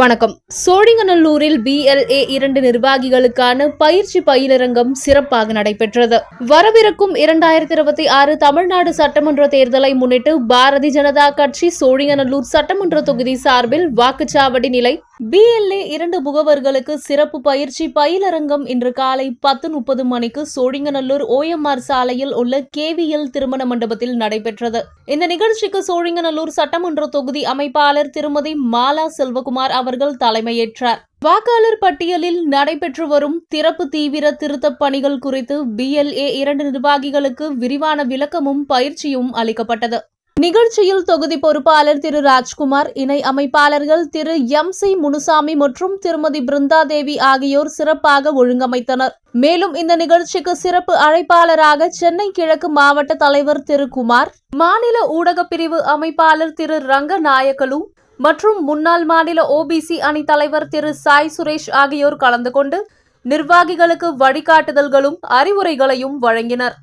வணக்கம். சோழிங்கநல்லூரில் பிஎல்ஏ இரண்டு நிர்வாகிகளுக்கான பயிற்சி பயிலரங்கம் சிறப்பாக நடைபெற்றது. வரவிருக்கும் இரண்டாயிரத்தி இருபத்தி ஆறு தமிழ்நாடு சட்டமன்ற தேர்தலை முன்னிட்டு பாரதிய ஜனதா கட்சி சோழிங்கநல்லூர் சட்டமன்ற தொகுதி சார்பில் வாக்குச்சாவடி நிலை பிஎல்ஏ இரண்டு முகவர்களுக்கு சிறப்பு பயிற்சி பயிலரங்கம் இன்று காலை பத்து முப்பது மணிக்கு சோழிங்கநல்லூர் ஓஎம்ஆர் சாலையில் உள்ள கேவிஎல் திருமண மண்டபத்தில் நடைபெற்றது. இந்த நிகழ்ச்சிக்கு சோழிங்கநல்லூர் சட்டமன்ற தொகுதி அமைப்பாளர் திருமதி மாலா செல்வகுமார் அவர்கள் தலைமையேற்றார். வாக்காளர் பட்டியலில் நடைபெற்று வரும் திறப்பு தீவிர திருத்தப் பணிகள் குறித்து பிஎல்ஏ இரண்டு நிர்வாகிகளுக்கு விரிவான விளக்கமும் பயிற்சியும் அளிக்கப்பட்டது. நிகழ்ச்சியில் தொகுதி பொறுப்பாளர் திரு ராஜ்குமார் இணை அமைப்பாளர்கள் திரு எம் சி முனுசாமி மற்றும் திருமதி பிருந்தாதேவி ஆகியோர் சிறப்பாக ஒழுங்கமைத்தனர். மேலும் இந்த நிகழ்ச்சிக்கு சிறப்பு அழைப்பாளராக சென்னை கிழக்கு மாவட்ட தலைவர் திரு குமார் மாநில ஊடகப் பிரிவு அமைப்பாளர் திரு ரங்கநாயக்கலு மற்றும் முன்னாள் மாநில ஓபிசி அணி தலைவர் திரு சாய் சுரேஷ் ஆகியோர் கலந்து கொண்டு நிர்வாகிகளுக்கு வழிகாட்டுதல்களும் அறிவுரைகளையும் வழங்கினர்.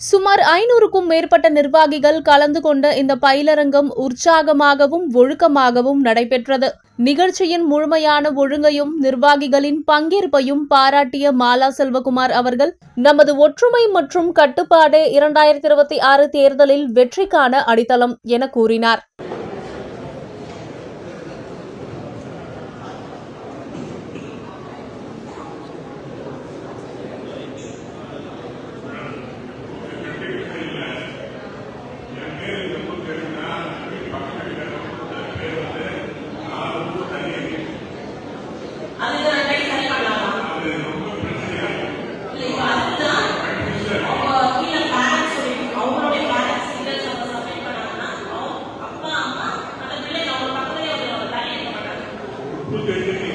சுமார் ஐநூறுக்கும் மேற்பட்ட நிர்வாகிகள் கலந்து கொண்ட இந்த பயிலரங்கம் உற்சாகமாகவும் ஒழுக்கமாகவும் நடைபெற்றது. நிகழ்ச்சியின் முழுமையான ஒழுங்கையும் நிர்வாகிகளின் பங்கேற்பையும் பாராட்டிய மாலா செல்வகுமார் அவர்கள் நமது ஒற்றுமை மற்றும் கட்டுப்பாடே இரண்டாயிரத்தி இருபத்தி ஆறு தேர்தலில் வெற்றிக்கான அடித்தளம் என கூறினார். Look at.